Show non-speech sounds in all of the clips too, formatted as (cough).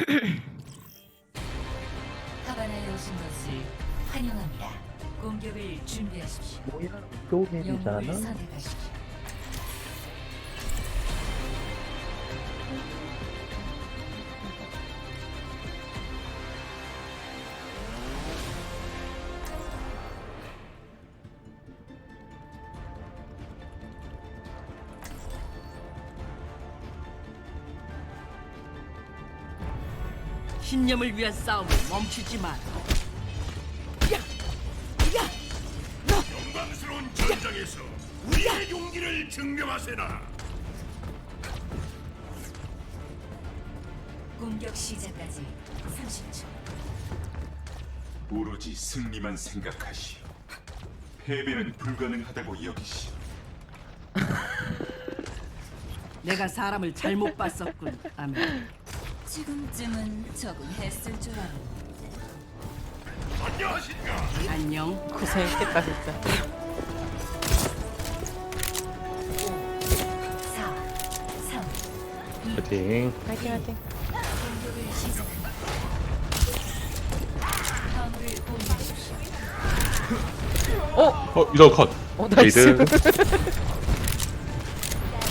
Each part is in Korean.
(clears throat) 하바나에 오신 것을 환영합니다. 공격을 준비하십시오. 뭐야 영웅을 이도맨이잖아 선택하십시오. 신념을 위한 싸움을 멈추지 마. 영광스러운 전장에서 우리의 용기를 증명하세나. 공격 시작까지 30초. 오로지 승리만 생각하시오. 패배는 불가능하다고 여기시오. 내가 사람을 잘못 봤었군. 아멘. 지금쯤은 적응했을 줄 알았는데. 안녕하신가? 안녕. 고생했겠다 진짜 4, 3, 파이팅 공격을 시작합니다. 화물을 공유하십시오. 어, 이거 컷. 어 나이스 레이드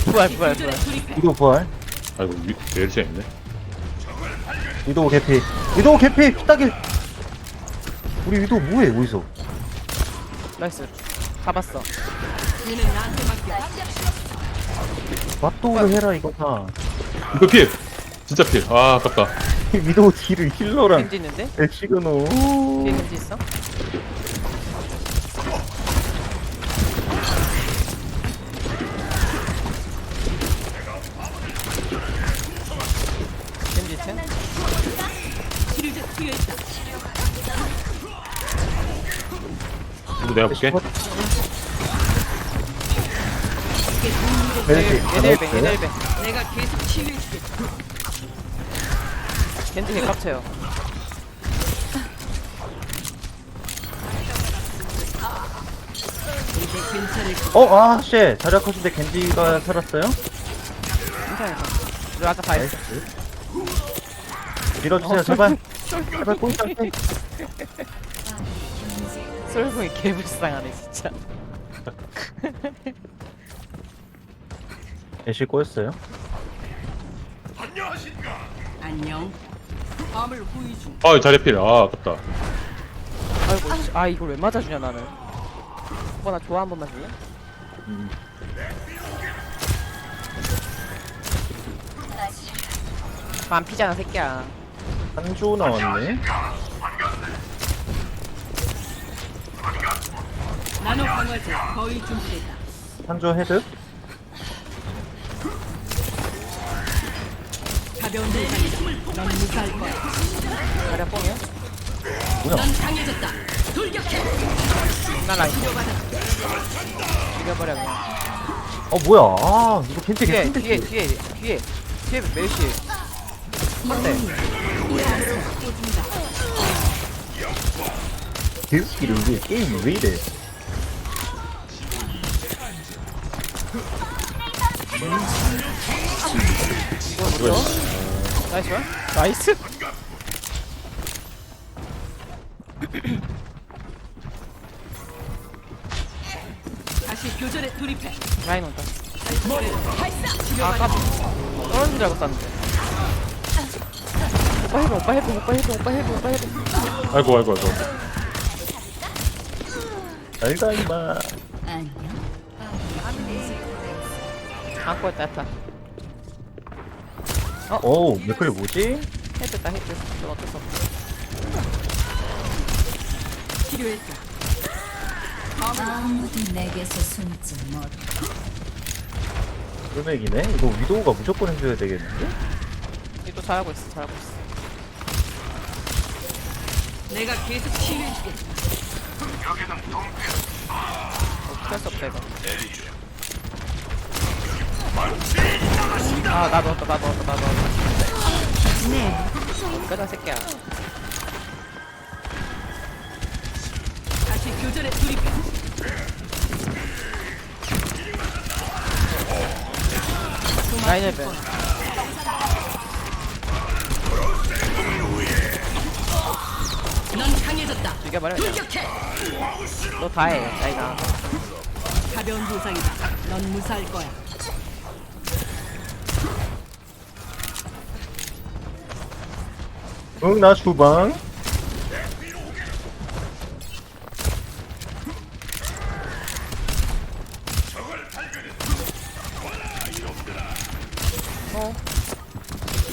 부활 부활 부활. 위도 부활 아이고, 위, 메르시아 있네. 위도 개피 위도 개피 피따길 우리 위도 뭐해 어디서 나이스 잡았어 맡겨. 맞도를 해라 이거 다 이거 필! 진짜 필. 아, 아깝다. (laughs) 위도 딜을 힐러랑 겐지 있는데? 엑시그노 뒤에 겐지 있어? 이거 내가 볼게. 메르시 얘네 1배 얘네 1배 내가 계속 치료해주겠다. 겐지 개 깝쳐요 이제 괜찮을 거. 어? 아씨 자리아 컷인데 겐지가 살았어요? 괜찮아 우리 아까 다 했어 밀어주세요 제발 (laughs) 제발 꼴찌 솔붕이 개불쌍하네 진짜 (laughs) 애쉬 꼬였어요? 안녕. 화물 후위 중. 아, 자리 필. 아, 아깝다. 아이고 씨, 아 이걸 왜 맞아주냐 나는 오빠 나 좋아 한 번만 줄래? 음. 안 피잖아 새끼야 한조 나왔네 나노 강화제 거의 준비됐다. 한조 헤드? 가벼운. 넌 무사할 거야. 자리야 뽕이야? 넌 강해졌다. 돌격해. 나 라인 죽여버려 그냥 어 뭐야 아 이거 겐지 뒤에 뒤에 뒤에 뒤에 뒤에 멜시 한대 이게 게임이 왜 이래? 나이스 나이스? 다시 교전에 돌입해. 라인 온다. 아 까비 떨어진 줄 알고 쐈는데 오빠 해봐 오빠 해봐 오빠 해봐 오빠 해봐 오빠 해봐 아이고, 아이고, 아이고. 알다 임마 했다 했다 어우 맥클리 뭐지? 헤드다 헤드 넌 어쩔 수 없어. 아무도 내게서 숨지 못. 꿀맥이네? 이거 위도우가 무조건 해줘야 되겠는데? 얘도 잘하고 있어 잘하고 있어 내가 계속 치료해주겠다. 어쩔 수 없다 이거 아나 넣었다 나 넣었다 나 넣었다. 네. 끄다 새끼야. 다시 교전에 돌입해. 라인 헬벤 죽여버려 그냥 돌격해. 너 다해 나이가 가벼운 부상이다. 넌 무사할 거야. 응 나 주방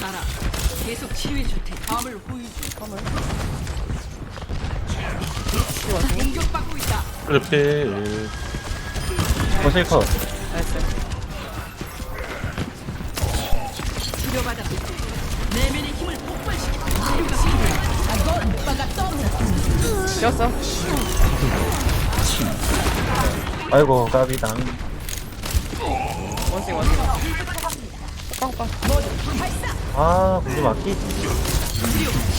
나라. 계속 치유해 줄 테니 화물 호위 중. 화물. 공격받고 있다. 그래 필 거실컷 나이스. 뛰었어 아이고 까비당 원숭이 원숭이 오빠 오빠 아 무슨 막기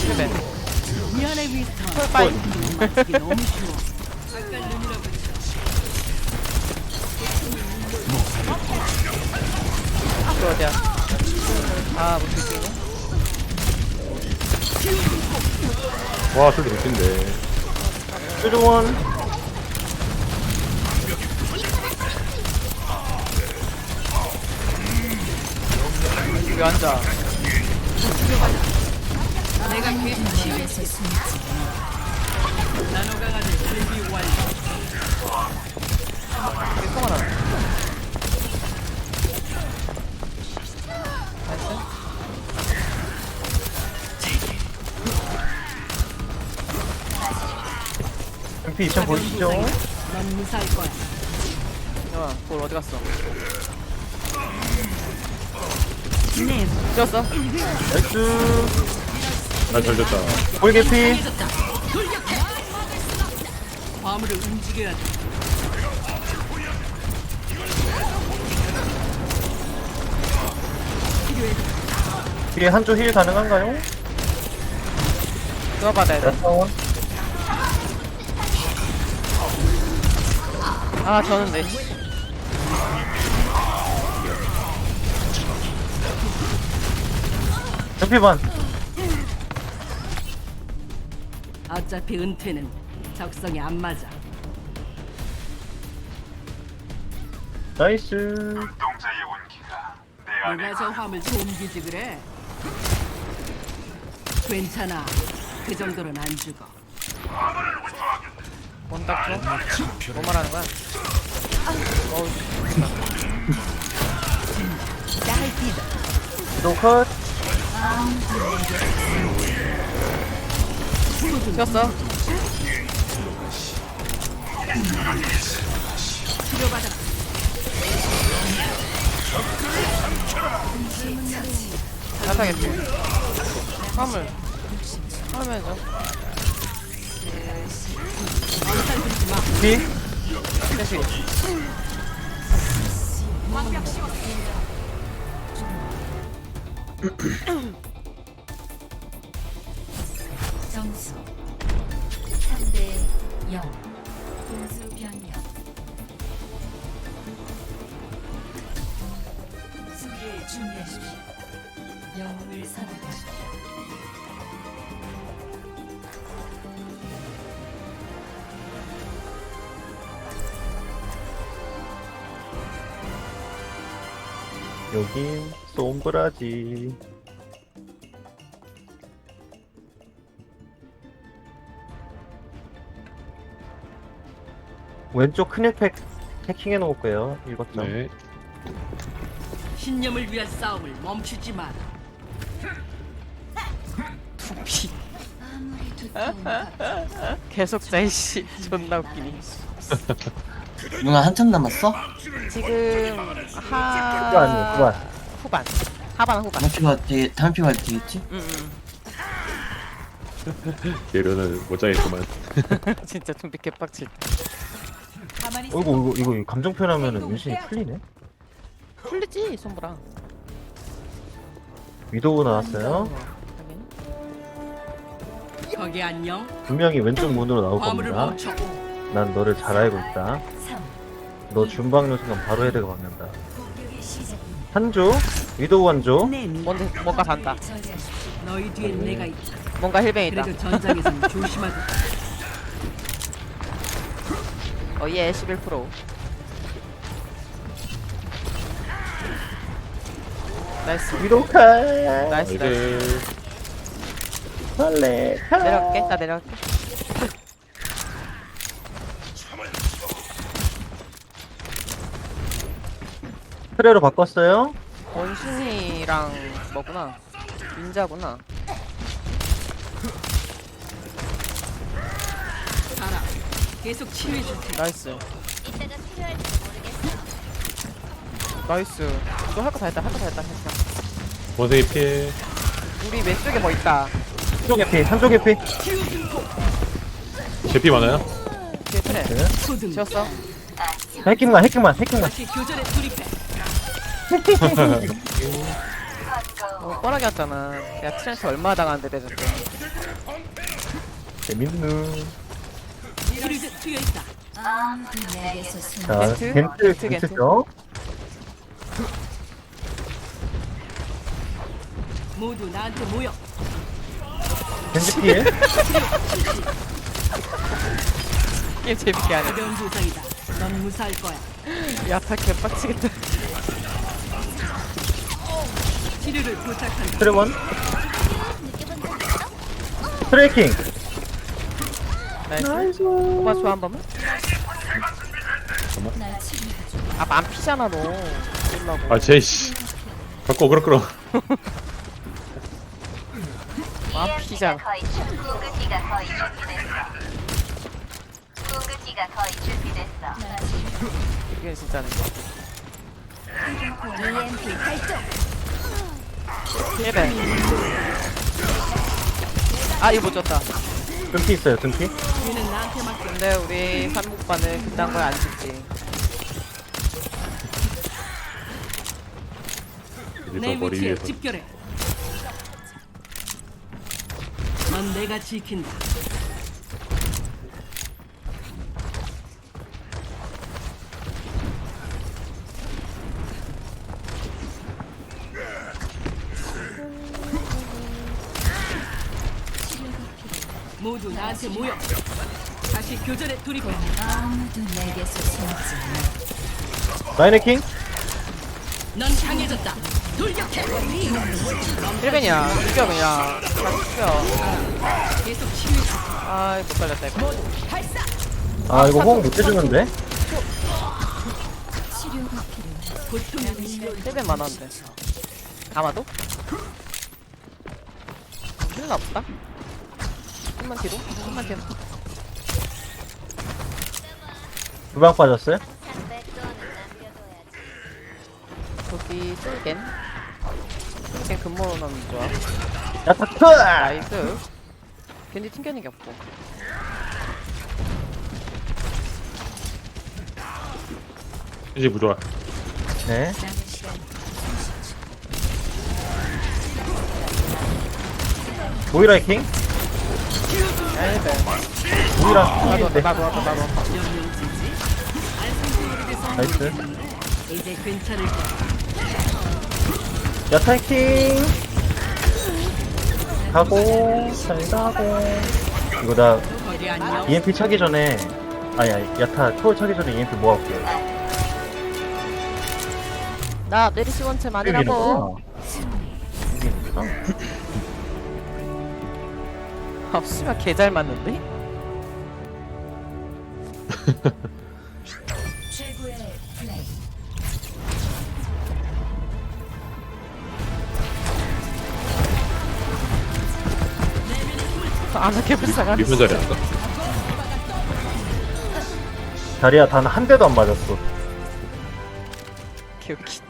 힐벤 미안해 윈스턴. 펄파이 이게 너무 쉬워. 잠깐 눈이라고 했어. 그 어디야 아 못 죽이네 와 솔직히 웃긴데 최종원 여기 앉아 내가 계속 치유해. 에서 숨지 나노 강아지 준비 완료. 나이스 MP 2천 보이시죠? 넌 무사할 거야. 잠깐만 그걸 어디 갔어 뛰었어 나이스 아잘 됐다 돌격해. 화물을 움직여야 돼. 뒤에 한쪽 힐 가능한가요? 누가 받아야 돼? 야타원 아 저는 네 MP 반 어차피 은퇴는 적성에 안 맞아. 나이스 동자의 온기가 내 안에 누가 저 화물 옮기지 그래? 괜찮아. 그 정도는 안 죽어. 뭔 닦죠? 뭐 말하는 거야? 어우 위도 컷 치료받아라. 잘타겠지 화물 화물 해줘 피 대시 점수. 3대 0 공수 변경. 수비를 준비하십시오. 영웅을 선택하십시오. 여긴 솜브라지 왼쪽 큰 힐팩 해킹해 놓을 거예요. 1거점 네. 신념을 위한 싸움을 멈추지 마라. 두피. 아무리 두터운 것 계속 자 이씨 존나 웃기니 누나 한참 남았어? 지금 하 그거 아니에요 그거 후반. 하반 후반. 다음 피가 되게 다음 피가 되겠지? 응응. 얘로는 못 자겠구만. 진짜 준비 개빡칠 어이구 이거 이거 감정 표현하면은 은신이 풀리네? 풀리지 손보라 위도우 나왔어요. 거기 안녕. 분명히 왼쪽 문으로 나올 화물을 겁니다. 멈춰. 난 너를 잘 알고 있다. 3너 준박는 순간 바로 헤드가 박는다. 한조? 위도우 한조? 뭔데 뭔가 산다. 너희 뒤엔 내가 있다. 뭔가 힐뱅 있다. 그래도 전장에서는 조심하자. (laughs) 어예 11% 나이스. 위도 칼. 나이스 나이스 이제 할래. 내려갈게. 나 내려갈게. 트레로 바꿨어요. 원숭이랑 뭐구나? 닌자구나 알아. 계속 치료해 줄 테니. 나이스 나이스 너 할 거 다 했다 할 거 다 했다 했다 원숭이 피해 우리 왼쪽에 뭐 있다 한쪽 에 피, 한쪽 에 피. 제피 많아요? 뒤에 트레 소등. 지웠어 해킹만, 해킹만, 해킹만. 다시 교전에 돌입해. (laughs) 어, 뻔하게 왔잖아 야 트레한테 얼마 당하는데 대저때 재밌누. 숨 자, 겐트? 겐트, 겐트, 겐트죠. 모두 나한테 모여. 겐트 피해. 게임 재밌게 하네 가벼운 부상이다. 넌 무사할 거야. 야타 개빡치겠다 치료를 부탁한다. 트레원. 트레이킹. 나이스. 오빠 좋아 한 번만. 아안 피잖아 너. 이러려고 아 제이씨. 바꿔 끌어 끌어 안 피잖아 거의 준- 궁극기가 거의 준비됐어. 궁극기가 거의 준비됐어. 이게 진짜네 EMP 발동. 1배 아 이거 못 줬다 등피 있어요, 등피. 근데 우리 삼국반은 그딴 거에 안 죽지 이제 내 머리 위치에 위에서 집결해. 넌 내가 지킨다. 모두 나한테 모여. 다시 교전에 돌입해. 아무도 내게서 숨지 라인 해킹. 넌 강해졌다. 돌격해. 1벤이야 죽여 그냥 다 죽여 계속 치유해. 아이 못 살렸다 이거 아, 이거 호응 못 해주는데? 치료가 필요해 고통이 1벤 많았는데 아마도? 힐은 없다 좀만 뒤로 좀만 뒤로 두방 빠졌어요? 저기 쏠겐 쏠겐 근모로 넣으면 좋아 야 타 크! 나이스 괜히 튕겨내기 없고 이제 부조화 네. 남은 시간 모이라 해킹. 1벤 모이라 나도. 나도 나도 나도 나이스. 거야. 야타 해킹. 가고, 잘 가고. 이거 나. EMP 차기 전에, 아니, 아니, 야타 초월 차기 전에 EMP 모아올게요. 나 메리시 원체 많이라고 여기 있구나. 아 씨발 개잘 맞는데? 아나 개불쌍하네 리본 자리 한다 자리야 단 한 대도 안 맞았어. 개웃기